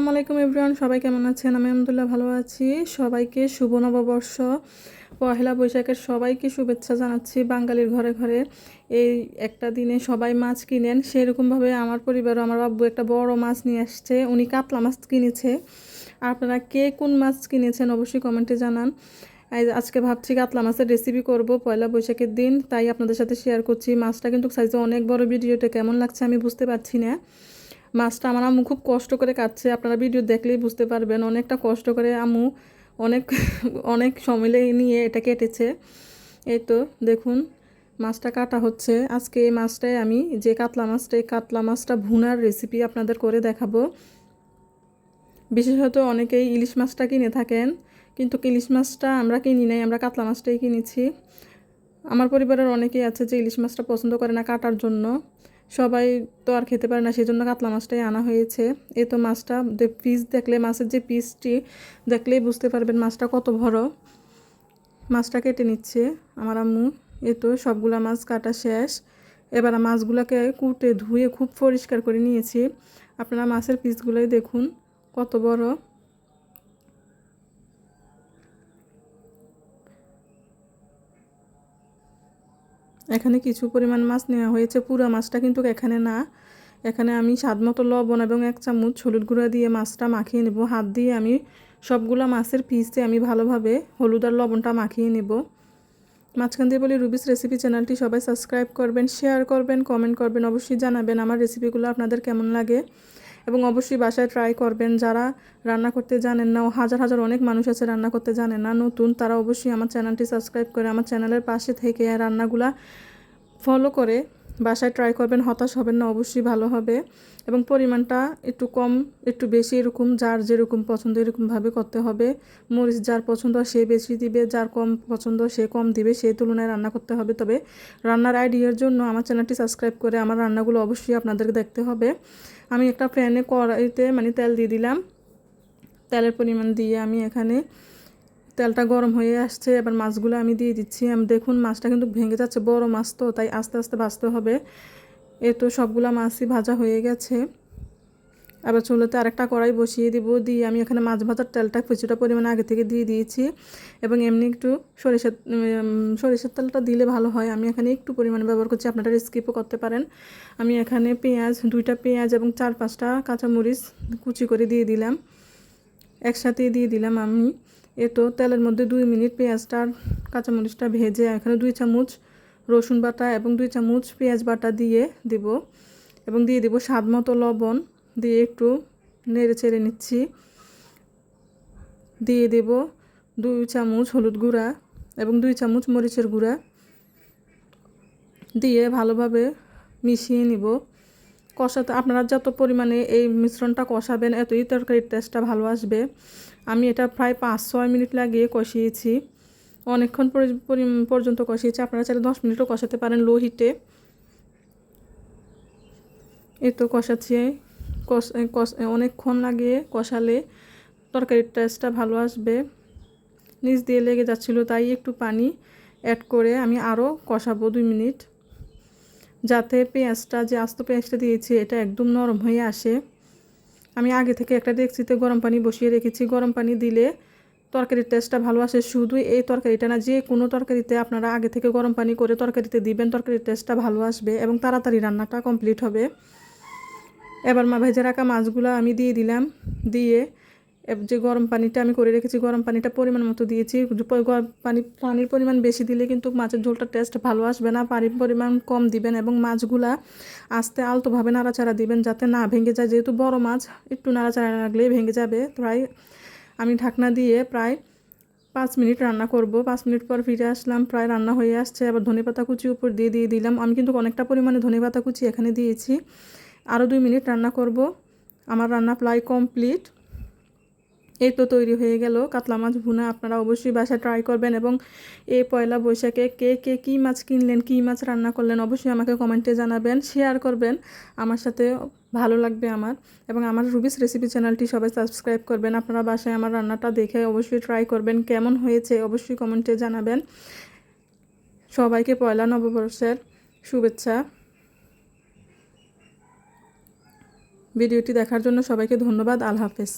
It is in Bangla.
আসসালামু আলাইকুম এভরিওয়ান, সবাই কেমন আছেন? আমি আলহামদুলিল্লাহ ভালো আছি। সবাইকে শুভ নববর্ষ। পহেলা বৈশাখের সবাইকে শুভেচ্ছা জানাচ্ছি বাঙালির ঘরে ঘরে। এই একটা দিনে সবাই মাছ কিনেন। সেরকমভাবে আমার পরিবারও আমার বাবু একটা বড় মাছ নিয়ে আসছে। উনি কাতলা মাছ কিনেছে। আপনারা কে কোন মাছ কিনেছেন অবশ্যই কমেন্টে জানান। আজ- আজকে ভাবছি কাতলা মাছের রেসিপি করব পয়লা বৈশাখের দিন। তাই আপনাদের সাথে শেয়ার করছি। মাছটা কিন্তু সাইজে অনেক বড় ভিডিওটা কেমন লাগছে আমি বুঝতে পারছি না। মাছটা আমার আম্মু খুব কষ্ট করে কাটছে। আপনারা ভিডিও দেখলেই বুঝতে পারবেন, অনেকটা কষ্ট করে আম্মু অনেক অনেক সময় নিয়ে এটা কেটেছে। এই তো দেখুন, মাছটা কাটা হচ্ছে। আজকে এই মাছটাই আমি, যে কাতলা মাছটা, এই কাতলা মাছটা ভুনার রেসিপি আপনাদের করে দেখাবো। বিশেষত অনেকেই ইলিশ মাছটা কিনে থাকেন, কিন্তু ইলিশ মাছটা আমরা কিনি নাই, আমরা কাতলা মাছটাই কিনেছি। আমার পরিবারের অনেকেই আছে যে ইলিশ মাছটা পছন্দ করে না কাটার জন্য। সবাই তো আর খেতে পারে না সেই জন্য কাতলা মাছটাই আনা হয়েছে। এ তো মাছটা পিস দেখলে, মাছের যে পিসটি দেখলেই বুঝতে পারবেন মাছটা কত বড়। মাছটা কেটে নিচ্ছে আমার আম্মু। এ তো সবগুলা মাছ কাটা শেষ। এবার মাছগুলোকে কুটে ধুয়ে খুব পরিষ্কার করে নিয়েছি। আপনারা মাছের পিসগুলোই দেখুন কত বড়। এখানে কিছু পরিমাণ মাছ নেওয়া হয়েছে, পুরো মাছটা কিন্তু এখানে না। এখানে আমি স্বাদ মতো লবণ এবং এক চামচ হলুদ গুঁড়া দিয়ে মাছটা মাখিয়ে নেব। হাত দিয়ে আমি সবগুলো মাছের পিসে আমি ভালোভাবে হলুদ আর লবণটা মাখিয়ে নেব। মাঝখান দিয়ে বলি রুবিস রেসিপি চ্যানেলটি সবাই সাবস্ক্রাইব করবেন শেয়ার করবেন কমেন্ট করবেন, অবশ্যই জানাবেন আমার রেসিপিগুলো আপনাদের কেমন লাগে। এবং অবশ্যই বাসায় ট্রাই করবেন। যারা রান্না করতে জানেন না, ও হাজার হাজার অনেক মানুষ আছে রান্না করতে জানে না, নতুন, তারা অবশ্যই আমার চ্যানেলটি সাবস্ক্রাইব করে আমার চ্যানেলের পাশে থেকে রান্নাগুলা ফলো করে বাসায় ট্রাই করবেন, হতাশ হবেন না, অবশ্যই ভালো হবে। এবং পরিমাণটা একটু কম, একটু বেশি এরকম, যার যেরকম পছন্দ এরকমভাবে করতে হবে। মরিচ যার পছন্দ সে বেশি দিবে, যার কম পছন্দ সে কম দিবে সেই তুলনায় রান্না করতে হবে। তবে রান্নার আইডিয়ার জন্য আমার চ্যানেলটি সাবস্ক্রাইব করে আমার রান্নাগুলো অবশ্যই আপনাদেরকে দেখতে হবে। আমি একটা প্যানে কড়াইতে মানে তেল দিয়ে দিলাম। তেলের পরিমাণ দিয়ে আমি এখানে তেলটা গরম হয়ে আসছে, এবার মাছগুলো আমি দিয়ে দিচ্ছি। আমি, দেখুন, মাছটা কিন্তু ভেঙে যাচ্ছে, বড় মাছ তো, তাই আস্তে আস্তে ভাজতে হবে। এ তো সবগুলো মাছই ভাজা হয়ে গেছে। আবার চুলোতে আরেকটা কড়াই বসিয়ে দিব, দিয়ে আমি এখানে মাছ ভাজার তেলটা কিছুটা পরিমাণে আগে থেকে দিয়ে দিয়েছি। এবং এমনি একটু সরিষার সরিষার তেলটা দিলে ভালো হয়। আমি এখানে একটু পরিমাণে ব্যবহার করছি, আপনারা স্কিপও করতে পারেন। আমি এখানে পেঁয়াজ, দুইটা পেঁয়াজ এবং চার পাঁচটা কাঁচামরিচ কুচি করে দিয়ে দিলাম। একসাথে দিয়ে দিলাম আমি। এ তো তেলের মধ্যে দুই মিনিট পেঁয়াজটা আর কাঁচামরিচটা ভেজে এখানে দুই চামচ রসুন বাটা এবং দুই চামচ পেঁয়াজ বাটা দিয়ে দিব এবং দিয়ে দিব স্বাদ মতো লবণ। দিয়ে একটু নেড়ে চেড়ে নিচ্ছি। দিয়ে দেব দুই চামচ হলুদ গুঁড়া এবং দুই চামচ মরিচের গুঁড়া। দিয়ে ভালোভাবে মিশিয়ে নিব। কষাতে আপনারা যত পরিমাণে এই মিশ্রণটা কষাবেন, এতই তরকারির টেস্টটা ভালো আসবে। আমি এটা প্রায় পাঁচ ছয় মিনিট লাগিয়ে কষিয়েছি। অনেকক্ষণ পরি- পরি- পর্যন্ত কষিয়েছি। আপনারা চাইলে দশ মিনিটও কষাতে পারেন লো হিটে। এই তো কষাচ্ছি। কষ- কষ- অনেকক্ষণ লাগিয়ে কষালে তরকারির টেস্টটা ভালো আসবে। নিচ দিয়ে লেগে যাচ্ছিল, তাই একটু পানি অ্যাড করে আমি আরও কষাবো দুই মিনিট। যাতে পেঁয়াজটা যে আস্ত পেঁয়াজটা দিয়েছি, এটা একদম নরম হয়ে আসে। আমি আগে থেকে একটা ডেকচিতে গরম পানি বসিয়ে রেখেছি। গরম পানি দিলে তরকারির টেস্টটা ভালো আসে। শুধু এই তরকারিটা না, যে কোনো তরকারিতে আপনারা আগে থেকে গরম পানি করে তরকারিতে দিবেন, তরকারির টেস্টটা ভালো আসবে এবং তাড়াতাড়ি রান্নাটা কমপ্লিট হবে। এবার মা ভেজে রাখা মাছগুলো আমি দিয়ে দিলাম। দিয়ে যে গরম পানিটা আমি করে রেখেছি, গরম পানিটা পরিমাণ মতো দিয়েছি। গরম পানি, পানির পরিমাণ বেশি দিলে কিন্তু মাছের ঝোলটা টেস্ট ভালো আসবে না। পানির পরিমাণ কম দিবেন এবং মাছগুলা আস্তে আলতোভাবে নাড়াচাড়া দিবেন যাতে না ভেঙে যায়। যেহেতু বড় মাছ, একটু নাড়াচাড়া লাগলেই ভেঙে যাবে। প্রায় আমি ঢাকনা দিয়ে প্রায় পাঁচ মিনিট রান্না করব। পাঁচ মিনিট পর ফিরে আসলাম, প্রায় রান্না হয়ে আসছে। আবার ধনেপাতা কুচি উপর দিয়ে দিয়ে দিলাম। আমি কিন্তু অনেকটা পরিমাণে ধনেপাতা কুচি এখানে দিয়েছি। আরও দুই মিনিট রান্না করব। আমার রান্না প্রায় কমপ্লিট এই তো তৈরি হয়ে গেল। কাতলা মাছ ভুনা আপনারা অবশ্যই বাসায় ট্রাই করবেন এবং এই পয়লা বৈশাখে কে কে কী মাছ কিনলেন, কী মাছ রান্না করলেন অবশ্যই আমাকে কমেন্টে জানাবেন শেয়ার করবেন। আমার সাথে ভালো লাগবে আমার এবং আমার রুবিস রেসিপি চ্যানেলটি সবাই সাবস্ক্রাইব করবেন। আপনারা বাসায় আমার রান্নাটা দেখে অবশ্যই ট্রাই করবেন, কেমন হয়েছে অবশ্যই কমেন্টে জানাবেন। সবাইকে পয়লা নববর্ষের শুভেচ্ছা। ভিডিওটি দেখার জন্য সবাইকে ধন্যবাদ। আল হাফেজ।